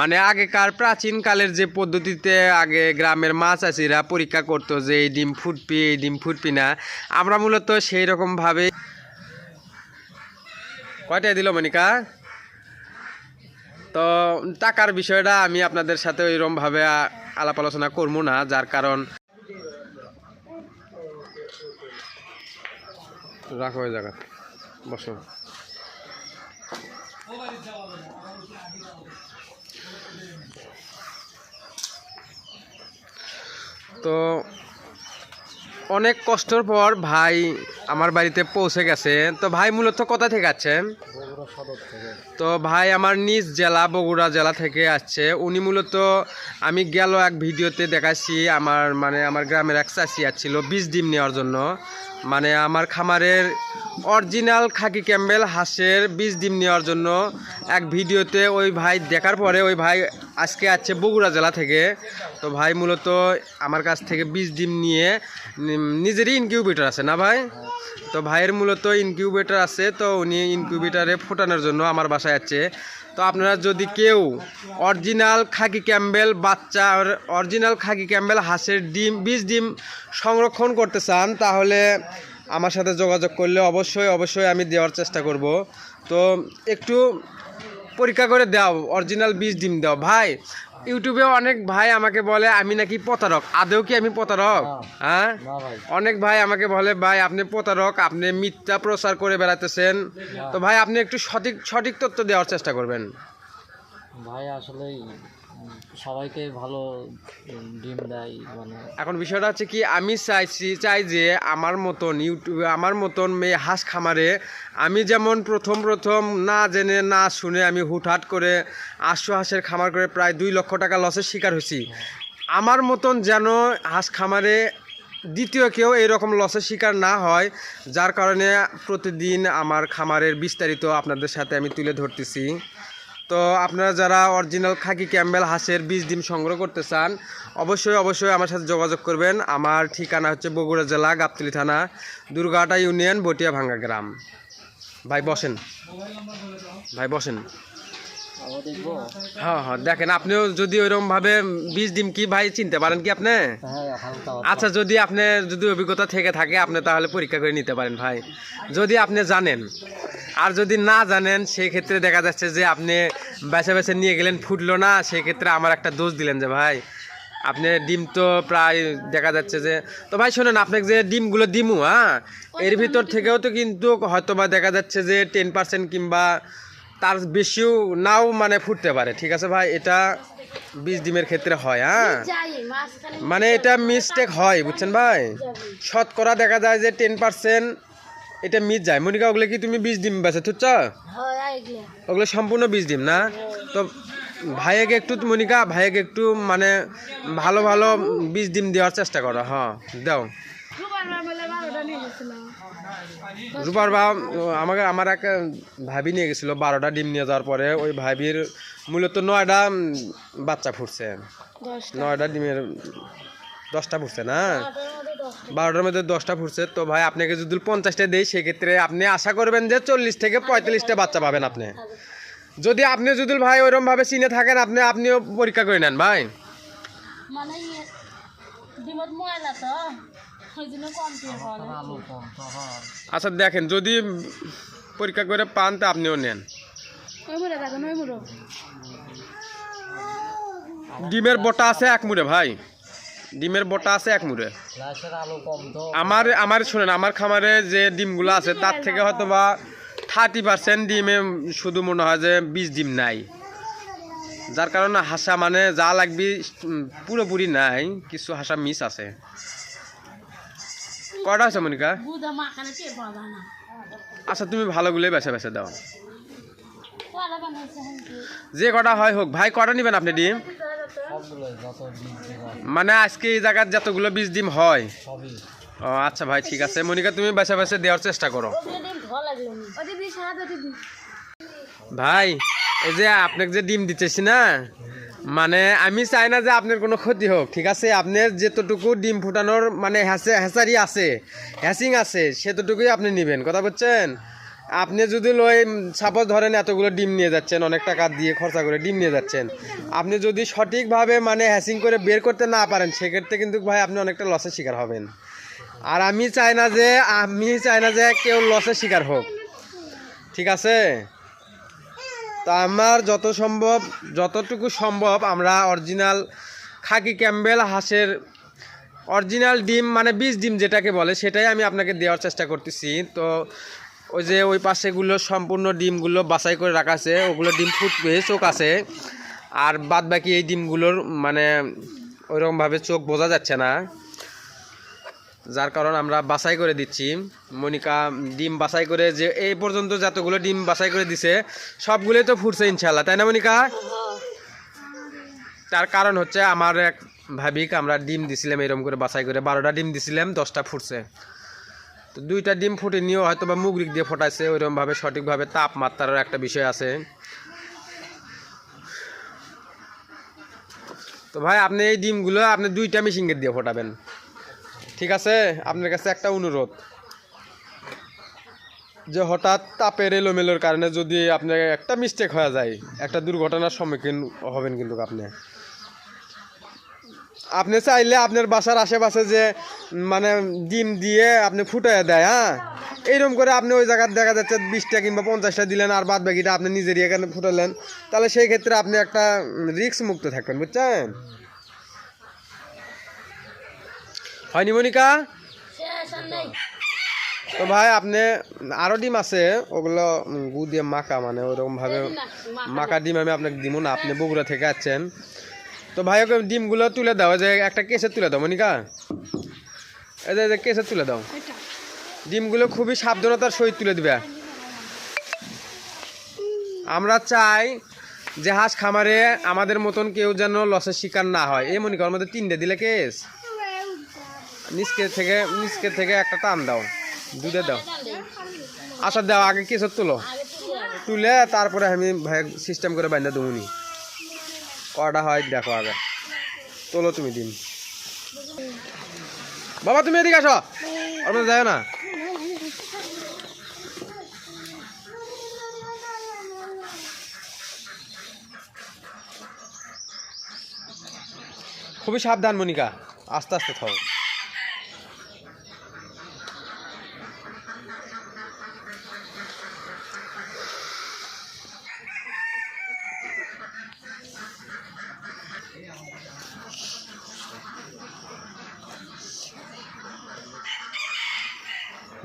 মানে আগেকার প্রাচীন কালের যে পদ্ধতিতে আগে গ্রামের মাছ চাষিরা পরীক্ষা করতো যে এই ডিম ফুটপি এই ডিম ফুটপি না। আমরা মূলত সেই রকম ভাবে কয়টায় দিল মনিকা? তো টাকার বিষয়টা আমি আপনাদের সাথে ওইরকম ভাবে আলাপ আলোচনা করব না, যার কারণ রাখো জায়গা বসো। তো অনেক কষ্টর পর ভাই আমার বাড়িতে পৌঁছে গেছে। তো ভাই, মূলত কোথা থেকে আছেন? তো ভাই, আমার নিজ জেলা, বগুড়া জেলা থেকে আসছে। উনি মূলত আমি গেল এক ভিডিওতে দেখাচ্ছি আমার মানে আমার গ্রামের এক চাষি আসছিল, বীজ ডিম নেওয়ার জন্য। মানে আমার খামারের অরিজিনাল খাকি ক্যাম্বেল, হাঁসের বীজ ডিম নেওয়ার জন্য। এক ভিডিওতে ওই ভাই দেখার পরে ওই ভাই আজকে আসছে বগুড়া জেলা থেকে। তো ভাই, মূলত আমার কাছ থেকে বীজ ডিম নিয়ে নিজেরই ইনকিউবেটর আছে না ভাই? তো ভাইয়ের মূলত ইনকিউবেটর আছে, তো উনি ইনকিউবেটারে ফোটানোর জন্য আমার বাসায় আছে। তো আপনারা যদি কেউ অরিজিনাল খাকি ক্যাম্বেল বাচ্চা অরিজিনাল খাকি ক্যাম্বেল, হাঁসের ডিম, বীজ ডিম সংরক্ষণ করতে চান, তাহলে আমার সাথে যোগাযোগ করলে অবশ্যই অবশ্যই আমি দেওয়ার চেষ্টা করব। তো একটু পরীক্ষা করে দাও, অরিজিনাল বীজ ডিম দাও। ভাই ইউটিউবে অনেক ভাই আমাকে বলে আমি নাকি প্রতারক। আদেও কি আমি প্রতারক? হ্যাঁ? অনেক ভাই আমাকে বলে ভাই আপনি প্রতারক আপনি মিথ্যা প্রচার করে বেড়াতেছেন তো ভাই আপনি একটু সঠিক সঠিক তথ্য দেওয়ার চেষ্টা করবেন। ভাই আসলে সবাইকে ভালো ডিম দেয় মানে এখন বিষয়টা হচ্ছে কি, আমি চাইছি, চাই যে আমার মতন ইউটিউবে, আমার মতন মেয়ে হাঁস খামারে আমি যেমন প্রথম প্রথম না জেনে, না শুনে আমি হুটহাট করে আটশো হাঁসের খামার করে প্রায় দুই লক্ষ টাকা লসের শিকার হয়েছি। আমার মতন যেন হাঁস খামারে দ্বিতীয় কেউ এরকম লসের শিকার না হয়, যার কারণে প্রতিদিন আমার খামারের বিস্তারিত আপনাদের সাথে আমি তুলে ধরতেছি। তো আপনারা যারা অরিজিনাল খাকি ক্যাম্বেল হাঁসের বীজ ডিম সংগ্রহ করতে চান, অবশ্যই অবশ্যই আমার সাথে যোগাযোগ করবেন। আমার ঠিকানা হচ্ছে বগুড়া জেলা, গাবতলি থানা, দুর্গাটা ইউনিয়ন বটিয়া ভাঙ্গা গ্রাম। ভাই, বসেন। ভাই, বসেন। হ্যাঁ হ্যাঁ দেখেন, আপনিও যদি ওইরকম ভাবে বীজ ডিম কি ভাই চিনতে পারেন কি আপনি? আচ্ছা যদি আপনি, যদি অভিজ্ঞতা থেকে থাকে, আপনি তাহলে পরীক্ষা করে নিতে পারেন ভাই। যদি আপনি জানেন আর যদি না জানেন সেই ক্ষেত্রে দেখা যাচ্ছে যে আপনি বেছে বেছে নিয়ে গেলেন ফুটলো না সেই ক্ষেত্রে আমার একটা দোষ দিলেন যে ভাই আপনি ডিম তো প্রায় দেখা যাচ্ছে যে তো ভাই শোনেন আপনাকে যে ডিমগুলো দিমু হ্যাঁ? এর ভিতর থেকেও তো কিন্তু হয়তো বা দেখা যাচ্ছে যে টেন পার্সেন্ট কিংবা তার বেশিও নাও মানে ফুটতে পারে ঠিক আছে ভাই? এটা বীজ ডিমের ক্ষেত্রে হয় হ্যাঁ? মানে এটা মিস্টেক হয় বুঝছেন ভাই? শতকরা দেখা যায় যে টেন পার্সেন্ট এটা মিস যায়। মনিকা ওগুলো কি তুমি বীজ ডিম বেছে থুচ্ছ? হয় ওগুলো সম্পূর্ণ বীজ ডিম না? তো ভাইয়াকে একটু মনিকা ভাইয়াকে একটু মানে ভালো ভালো বীজ ডিম দেওয়ার চেষ্টা করো হ্যাঁ দাও। রুবার বা আমাকে আমার এক ভাবি নিয়ে গেছিল বারোটা ডিম নিয়ে যাওয়ার পরে। ওই ভাবির মূলত নয়টা বাচ্চা ফুটছে। নয়টা ডিমের দশটা ফুটছে না? বারোটার মধ্যে দশটা ফুটছে। তো ভাই আপনাকে যদি পঞ্চাশটা দেই সেক্ষেত্রে আপনি আশা করবেন যে চল্লিশ থেকে পঁয়তাল্লিশটা বাচ্চা পাবেন আপনি। যদি আপনি যদি ভাই ওইরকম ভাবে চিনে থাকেন আপনি আপনিও পরীক্ষা করে নেন ভাই। মানে ইয়ে, দিয়ে আচ্ছা দেখেন যদি পরীক্ষা করে পান তা আপনিও নেন। ডিমের বটা আছে এক মুড়ে ভাই। ডিমের বটা আছে এক মুড়ে। আমার আমার শুনেন আমার খামারে যে ডিমগুলো আছে তার থেকে হয়তো বা থার্টি পার্সেন্ট ডিমে শুধু মনে হয় যে বিশ ডিম নাই। যার কারণে হাসা মানে যা লাগবে পুরোপুরি নাই কিছু হাসা মিস আছে। কটা আছে মনিকা? আচ্ছা তুমি ভালোগুলোই বেছে বেছে দাও। যে কটা হয় হোক ভাই কটা নেবেন আপনি ডিম? মানে আজকে এই জায়গার যতগুলো বীজ ডিম হয়? ও আচ্ছা ভাই ঠিক আছে। মনিকা তুমি বেছে বেছে দেওয়ার চেষ্টা করো। ভাই এই যে আপনাকে যে ডিম দিতেছি না মানে আমি চাই না যে আপনার কোনো ক্ষতি হোক ঠিক আছে? আপনার যেতটুকু ডিম ফুটানোর মানে হ্যাসারি আছে হ্যাসিং আছে সেতটুকুই আপনি নেবেন কথা বলছেন আপনি যদি লই সাপোজ ধরেন এতগুলো ডিম নিয়ে যাচ্ছেন, অনেক টাকা দিয়ে খরচা করে ডিম নিয়ে যাচ্ছেন, আপনি যদি সঠিকভাবে মানে হ্যাসিং করে বের করতে না পারেন, সেক্ষেত্রে কিন্তু ভাই আপনি অনেকটা লসের শিকার হবেন। আর আমি চাই না যে, আমি চাই না যে কেউ লসের শিকার হোক। ঠিক আছে? তা আমার যত সম্ভব, যতটুকু সম্ভব আমরা অরিজিনাল খাকি ক্যাম্বেল হাঁসের অরিজিনাল ডিম মানে বীজ ডিম যেটাকে বলে, সেটাই আমি আপনাকে দেওয়ার চেষ্টা করতেছি। তো ওই যে ওই পাশেগুলো সম্পূর্ণ ডিমগুলো বাছাই করে রাখা আছে, ওগুলো ডিম ফুটবে, চোখ আছে। আর বাদ বাকি এই ডিমগুলোর মানে ওইরকমভাবে চোখ বোঝা যাচ্ছে না। যার কারণ আমরা বাছাই করে দিচ্ছি। মনিকা ডিম বাছাই করে যে এই পর্যন্ত যতগুলো ডিম বাছাই করে দিছে, সবগুলোই তো ফুটছে ইনশাল্লাহ তাই না মনিকা? তার কারণ হচ্ছে আমার এক ভাবিক আমরা ডিম দিছিলাম এরকম করে বাছাই করে, বারোটা ডিম দিছিলাম, দশটা ফুটছে। তো দুইটা ডিম ফুটে নিয়েও হয়তো বা মুগরিক দিয়ে ফোটাইছে, ওইরকমভাবে সঠিকভাবে তাপমাত্রার একটা বিষয় আছে। তো ভাই, আপনি এই ডিমগুলো আপনি দুইটা মেশিন দিয়ে ফোটাবেন। ঠিক আছে? আপনার কাছে একটা অনুরোধ। যে হঠাৎ তাপের এলোমেলোর কারণে যদি আপনার একটা মিস্টেক হয়ে যায়, একটা দুর্ঘটনার সম্মুখীন হবেন কিন্তু আপনি। আপনি চাইলে আপনার বাসার আশেপাশে যে মানে ডিম দিয়ে আপনি ফুটাই দেয় হ্যাঁ? এইরকম করে আপনি ওই জায়গার দেখা যাচ্ছে বিশটা কিংবা পঞ্চাশটা দিলেন আর বাদ বাকিটা আপনি নিজেরই এখানে ফুটালেন। তাহলে সেই ক্ষেত্রে আপনি একটা রিস্ক মুক্ত থাকবেন বুঝছেন? হয়নি মনিকা? তো ভাই আপনি আরও ডিম আছে ওগুলো গু দিয়ে মাখা মানে ওরকম ভাবে মাখা ডিম আমি আপনাকে দিব না আপনি বগুড়া থেকে আছেন তো ভাই ওকে ডিমগুলো তুলে দাও যে একটা কেসে তুলে দাও মনিকা। এই যে কেসে তুলে দাও। ডিমগুলো খুবই সাবধানতার সহিত তুলে দিবে। আমরা চাই যে হাঁস খামারে আমাদের মতন কেউ যেন লসের শিকার না হয়। এই মনিকা মধ্যে তিনটে দিলে কেস? নিচকে থেকে নিচকে থেকে একটা টান দাও। দুধে দাও। আচ্ছা দাও আগে কেসর তুলো। তুলে তুলে তারপরে আমি ভাই সিস্টেম করে বাইন্দা দেবনি কটা হয় দেখো আগে। তোলো তুমি দিন বাবা, তুমি এদিকে আসো। ওর যায় না। খুবই সাবধান, মনিকা। আস্তে আস্তে থাও।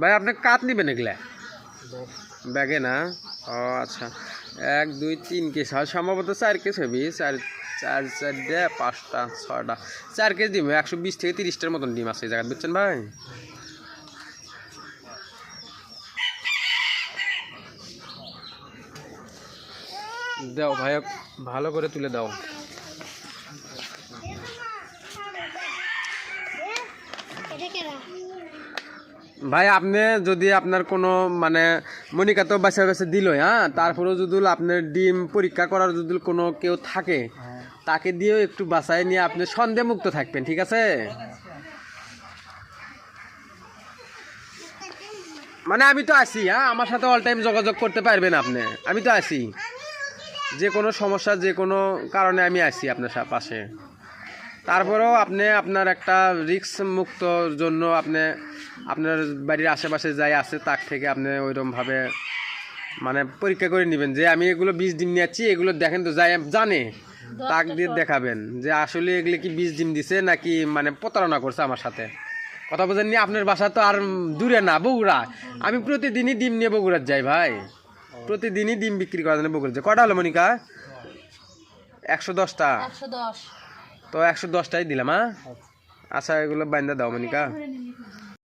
ভাই, আপনি কাত নিবেন এগুলা? ব্যাগে না? ও আচ্ছা। এক, দুই, তিন কেস হয় সম্ভবত চার কেস হবি। চার চার চার দে, পাঁচটা ছটা চার কেস ডিম, একশো বিশ থেকে তিরিশটার মতন ডিম আছে এই জায়গায়। বুঝছেন ভাই? দাও ভাই, ভালো করে তুলে দাও। ভাই, আপনি যদি আপনার কোনো মানে মনিকা তো বাসা বাসা দিল হ্যাঁ তারপরেও যদি আপনার ডিম পরীক্ষা করার যদি কোনো কেউ থাকে, তাকে দিয়েও একটু বাসায় নিয়ে আপনি সন্দেহ মুক্ত থাকবেন, ঠিক আছে? মানে আমি তো আছি হ্যাঁ আমার সাথে অল টাইম যোগাযোগ করতে পারবেন আপনি, আমি তো আছি। যে কোনো সমস্যা, যে কোনো কারণে আমি আছি আপনার পাশে। তারপরেও আপনি আপনার একটা রিস্ক মুক্ত জন্য আপনি আপনার বাড়ির আশেপাশে যাই আছে তার থেকে আপনি ওইরকমভাবে মানে পরীক্ষা করে নেবেন যে আমি এগুলো বীজ ডিম নিয়েছি এগুলো দেখেন তো যাই জানে। তাক দিয়ে দেখাবেন যে আসলে এগুলো কি বীজ ডিম দিছে নাকি মানে প্রতারণা করছে আমার সাথে। কথা বোঝেননি আপনার বাসা তো আর দূরে না বগুড়া। আমি প্রতিদিনই ডিম নিয়ে বগুড়ার যাই ভাই। প্রতিদিনই ডিম বিক্রি করার জন্য বগুড়া যাই। কটা হলো মনিকা? একশো দশটা। একশো দশ। তো একশো দশটাই দিলাম হ্যাঁ? আচ্ছা এগুলো বাইন্দা দাও, মনিকা।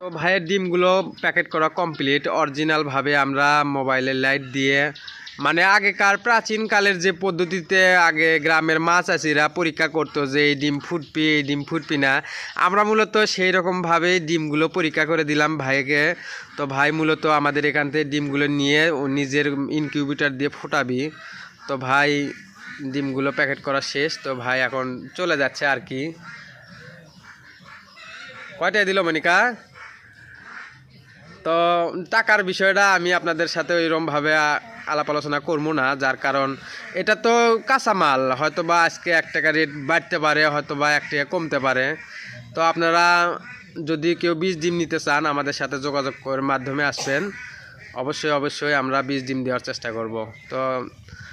তো ভাইয়ের ডিমগুলো প্যাকেট করা কমপ্লিট অরিজিনালভাবে আমরা মোবাইলের লাইট দিয়ে মানে আগেকার প্রাচীন কালের যে পদ্ধতিতে আগে গ্রামের মাছ চাষিরা পরীক্ষা করতো যে এই ডিম ফুটপি এই ডিম ফুটপি না। আমরা মূলত সেই রকমভাবেই ডিমগুলো পরীক্ষা করে দিলাম ভাইকে। তো ভাই মূলত আমাদের এখান থেকে ডিমগুলো নিয়ে নিজের ইনকিউবেটার দিয়ে ফোটাবি। তো ভাই ডিমগুলো প্যাকেট করা শেষ, তো ভাই এখন চলে যাচ্ছে আর কি। কয়টায় দিল মনিকা? তো টাকার বিষয়টা আমি আপনাদের সাথে ওইরকমভাবে আলাপ আলোচনা করব না, যার কারণ এটা তো কাঁচামাল হয়তো বা আজকে এক টাকা রেট বাড়তে পারে হয়তো বা এক টাকা কমতে পারে। তো আপনারা যদি কেউ বীজ ডিম নিতে চান, আমাদের সাথে যোগাযোগ করে মাধ্যমে আসবেন। অবশ্যই অবশ্যই আমরা বীজ ডিম দেওয়ার চেষ্টা করব। তো